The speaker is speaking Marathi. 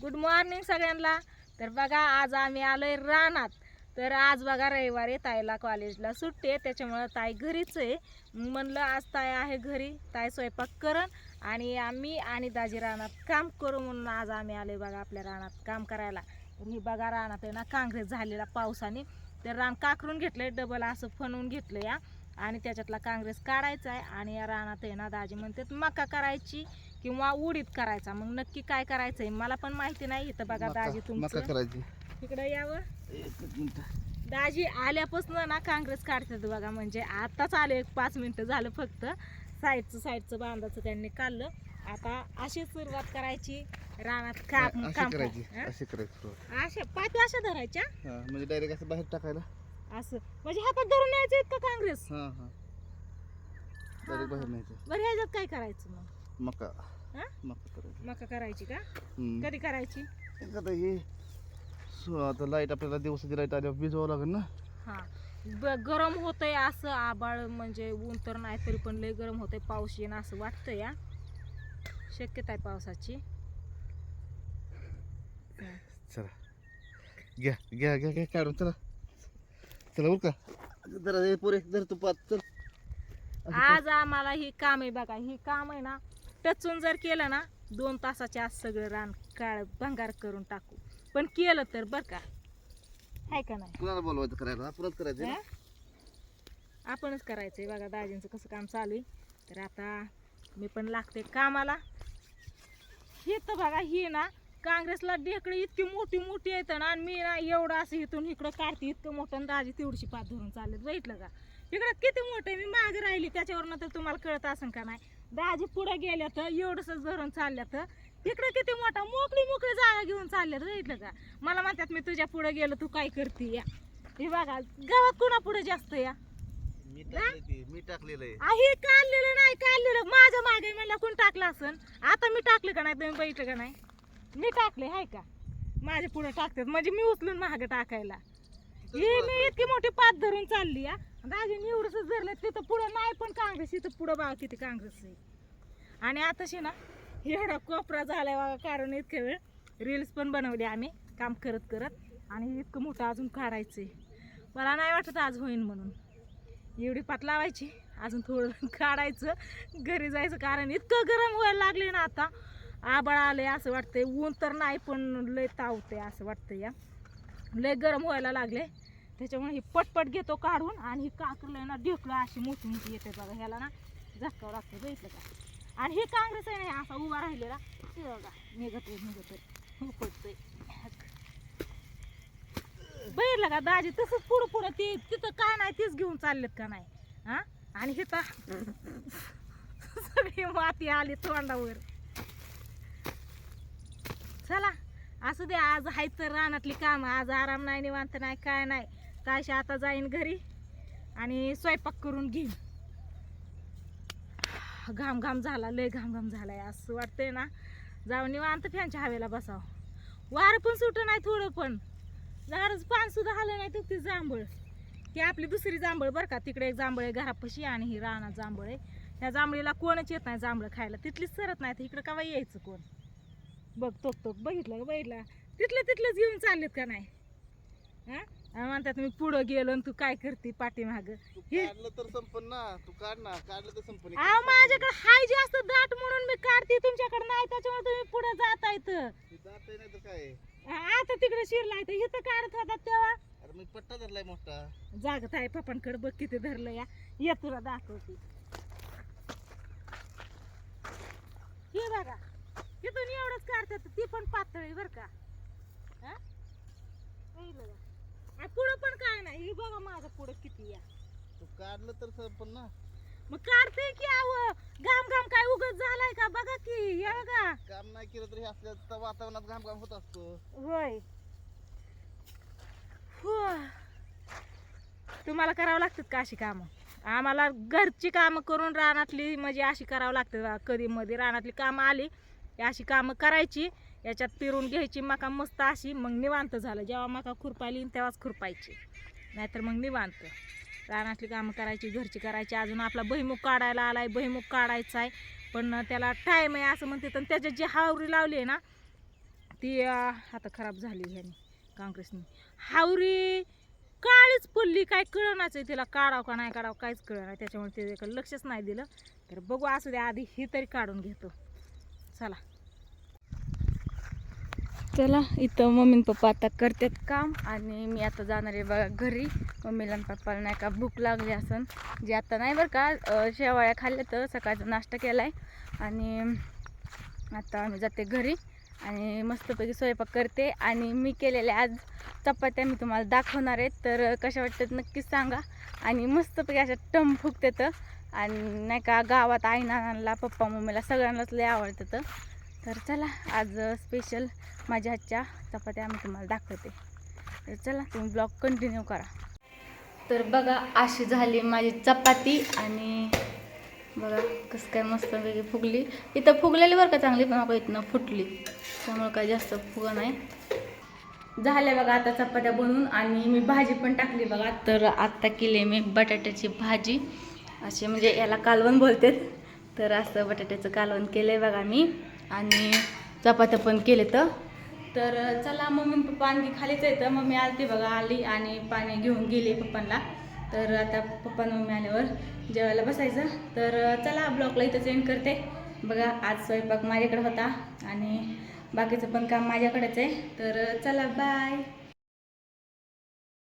गुड मॉर्निंग सगळ्यांना. तर बघा आज आम्ही आलोय रानात. तर आज बघा रविवारी ताईला कॉलेजला सुट्टी आहे त्याच्यामुळं ताई घरीच आहे. म्हणलं आज ताई आहे घरी ताई स्वयंपाक करण आणि आम्ही आणि दाजी रानात काम करू म्हणून आज आम्ही आलोय बघा आपल्या रानात काम करायला. ही बघा रानात आहे ना काँग्रेस झालेला पावसाने तर रान काकरून घेतलंय डबल असं फनवून घेतलं या आणि त्याच्यातला काँग्रेस काढायचा आहे. आणि या रानात आहे ना दाजी म्हणतात मका करायची किंवा उडीद करायचा. मग नक्की काय करायचंय? मला पण माहिती नाही. इथं बघा दाजी तुमचं. करायची. इकडं यावं. दाजी आल्यापासून ना काँग्रेस काढतात बघा. म्हणजे आताच आले एक पाच मिनिटं झालं फक्त. साईडचं साईडचं बांधाचं त्यांनी काढलं. आता अशी सुरुवात करायची. रानात काम काम करायची? अशी पाच अशा धरायच्या? म्हणजे डायरेक्ट असं बाहेर टाकायला? असं. म्हणजे हातात धरून यायचं इतकं काँग्रेस? हा हा. डायरेक्ट बाहेर न्यायचं बरं ह्याच्यात काय करायचं मग? मका. हा? मका करायची. मका करायची का? हम्म. कधी करायची? एक आता हे सो आता लाइट आपल्याला दिवसाची लाइट आल्यावर भिजवावं लागेल ना? हा. ब- गरम होतंय असं आबाळ म्हणजे ऊन तर नाही तरी पण लय गरम होतंय पाऊस येईन असं वाटतं या शक्यता आहे पावसाची. चला. घ्या घ्या घ्या घ्या काढून चला. चला बरं का? जरा हे पुरे जर तू पाच चल. आज आम्हाला ही काम आहे बघा ही काम आहे ना टचून जर केलं ना दोन तासाच्या आज सगळं रान काळ भंगार करून टाकू. पण केलं तर बर का? हाय का नाही? कुणाला बोलवायचं करायला? आपणच करायचं ना? हा? आपणच करायचंय बघा दाजींचं कसं काम चालू आहे. तर आता मी पण लागते कामाला. हे तर बघा ही ना काँग्रेसला ढेकळी इतकी मोठी मोठी येतं ना आणि मी ना एवढं असं इथून इकडं काढते इतकं मोठं आणि दाजी तेवढीशी पात धरून चाललेत बघितलं का? इकडं किती मोठं मी मागे राहिली त्याच्यावरनं तर तुम्हाला कळत असेल का नाही? दाजी पुढे गेल्या तर एवढंसच धरून चालल्या तर तिकडे किती मोठा मोकळी मोकळी जागा घेऊन चालल्यात बघितलं का? मला म्हणतात मी तुझ्या पुढे गेलो तू काय करते या? हे बघा गावात कोणा पुढे जास्त या? मी टाकलेलं आहे. काढलेलं नाही काढलेलं. माझ्या मागे मला कोण टाकलं असन? आता मी टाकलं का नाही तुम्ही बघितलं का नाही? मी टाकले हाय का? माझ्या पुढे टाकतात. म्हणजे मी उचलून मागे टाकायला. ही मी इतकी मोठी पात धरून चालली या दाजीने एवढंच धरलं तिथं पुढं नाही पण काँग्रेस इथं पुढं बा किती काँग्रेस आहे. आणि आताशी ना एवढा कोपरा झालाय बघा कारण इतक्या वेळ रील्स पण बनवले आम्ही काम करत करत. आणि इतकं मोठं अजून काढायचंय. मला नाही वाटत आज होईन म्हणून. एवढी पात लावायची अजून थोडं काढायचं घरी जायचं कारण इतकं गरम व्हायला लागले ना आता. आबाळ आलंय असं वाटतंय. ऊन तर नाही पण लय तावते असं वाटतं या. लय गरम व्हायला लागले त्याच्यामुळे ही पटपट घेतो काढून आणि ही काकरलं ना ढेकलं अशी मोठी मोठी येते बघा. ह्याला ना झटकावं लागतं बघितलं का? आणि हे काँग्रेस आहे ना असा उभा राहिलेला. ते बघा निघतोय निघतोय. उपटतोय बघितलं का दाजी? तसंच पुढं पुढं ते तिथं काय नाही तेच घेऊन चाललेत का नाही? हा? आणि हे तर सगळी माती आली तोंडावर. चला असू दे आज आहे तर रानातली काम आज आराम नाही निवांत नाही काय नाही. तायशा आता जाईन घरी आणि स्वयंपाक करून घेईन. घाम घाम झाला लय घाम घाम झालाय असं वाटतंय ना. जाऊन निवांत फॅनच्या हवेला बसावं. वारं पण सुटं नाही थोडं पण. झाडच पान सुद्धा आलं नाही तर ती जांभळ. ती आपली दुसरी जांभळ बरं का. तिकडे एक जांभळ आहे घरापाशी आणि ही रानात जांभळ आहे. ह्या जांभळीला कोणच येत नाही जांभळं खायला. तिथलीच सरत नाही तर इकडं का यायचं कोण? बघ तोक तोक बघितलं का? बघितलं. तिथलं तिथलंच घेऊन चाललेत का नाही? हा? म्हणतात मी पुढं गेलो आणि तू काय करते पाठीमाग? हे- काढलं तर संपन ना. तू काढ ना. काढलं तर संपन अहो माझ्याकडे हाय जास्त दाट म्हणून मी काढते तुमच्याकडे नाही त्याच्यामुळे तुम्ही पुढे जाता नाही तर काय? आता तिकडे शिरला इथं. इथं काढत होता तेव्हा. अरे मी पट्टा धरलाय मोठा. जागत आहे पप्पांकडे बघ किती धरलं या. ये तुला दाखवते. हे बघा. इथून एवढंच काढतात ती पण पातळ बर का. हा? पुढं पण काय नाही हे बघा माझं पुढं किती या. तू काढलं तर संपन ना. मग काढते की आव घाम घाम काय उगत झालाय का? बघा की हे बघा. काम नाही केलं तरी असल्या वातावरणात घाम घाम होत असतो. होय. हो. तुम्हाला करावं लागतात का अशी कामं? आम्हाला घरची कामं करून रानातली म्हणजे अशी करावं लागतं. कधी मध्ये रानातली कामं आली की अशी कामं करायची याच्यात पिरून घ्यायची मका मस्त अशी मग निवांत झालं. जेव्हा मका खुरपायली तेव्हाच खुरपायची. नाहीतर मग निवांत. रानातली कामं करायची घरची करायची. अजून आपला बहिमुख काढायला आला आहे बहिमुख काढायचा आहे पण त्याला टाईम आहे असं म्हणते. तर त्याच्यात जी हावरी लावली आहे ना ती आता खराब झाली ह्याने काँग्रेसने. हावरी काळीच पडली. काय कळणाच आहे तिला काढावं का नाही काढावं काहीच कळणार त्याच्यामुळे त्याच्याकडे लक्षच नाही दिलं. तर बघू असू द्या आधी ही तरी काढून घेतो. चला. चला इथं मम्मी पप्पा आता करतात काम आणि मी आता जाणार आहे बघा घरी. मम्मीला आणि पप्पाला नाही का भूक लागली असन. जे आता नाही बरं का शेवाळ्या खाल्ल्या तर सकाळचा नाश्ता केला आहे आणि आता आम्ही जाते घरी आणि मस्तपैकी स्वयंपाक करते. आणि मी केलेल्या आज चपात्या मी तुम्हाला दाखवणार आहे. तर कशा वाटतात नक्कीच सांगा. आणि मस्तपैकी अशा टम फुकतात आणि नाही का गावात आईनानाला पप्पा मम्मीला सगळ्यांनाच लय आवडतं तर चला आज स्पेशल माझ्या हातच्या चपात्या आम्ही तुम्हाला दाखवते. तर चला तुम्ही ब्लॉग कंटिन्यू करा. तर बघा अशी झाली माझी चपाती आणि बघा कसं काय मस्त वेगळी फुगली. इथं फुगलेली बरं का चांगली पण आपण इथनं फुटली. त्यामुळं काय जास्त फुगा नाही. झाल्या बघा आता चपात्या बनवून आणि मी भाजी पण टाकली बघा. तर आत्ता केली मी बटाट्याची भाजी. असे म्हणजे याला कालवण बोलते तर असं बटाट्याचं कालवण केलं आहे बघा मी. आणि चपात्या पण केले तर तर चला मम्मी पप्पा आणखी खालीच येतं मम्मी आलती बघा आली आणि पाणी घेऊन गेली पप्पांना. तर आता पप्पा मम्मी आल्यावर जेवायला बसायचं. तर चला ब्लॉगला इथं एंड करते. बघा आज स्वयंपाक माझ्याकडे होता आणि बाकीचं पण काम माझ्याकडेच आहे. तर चला बाय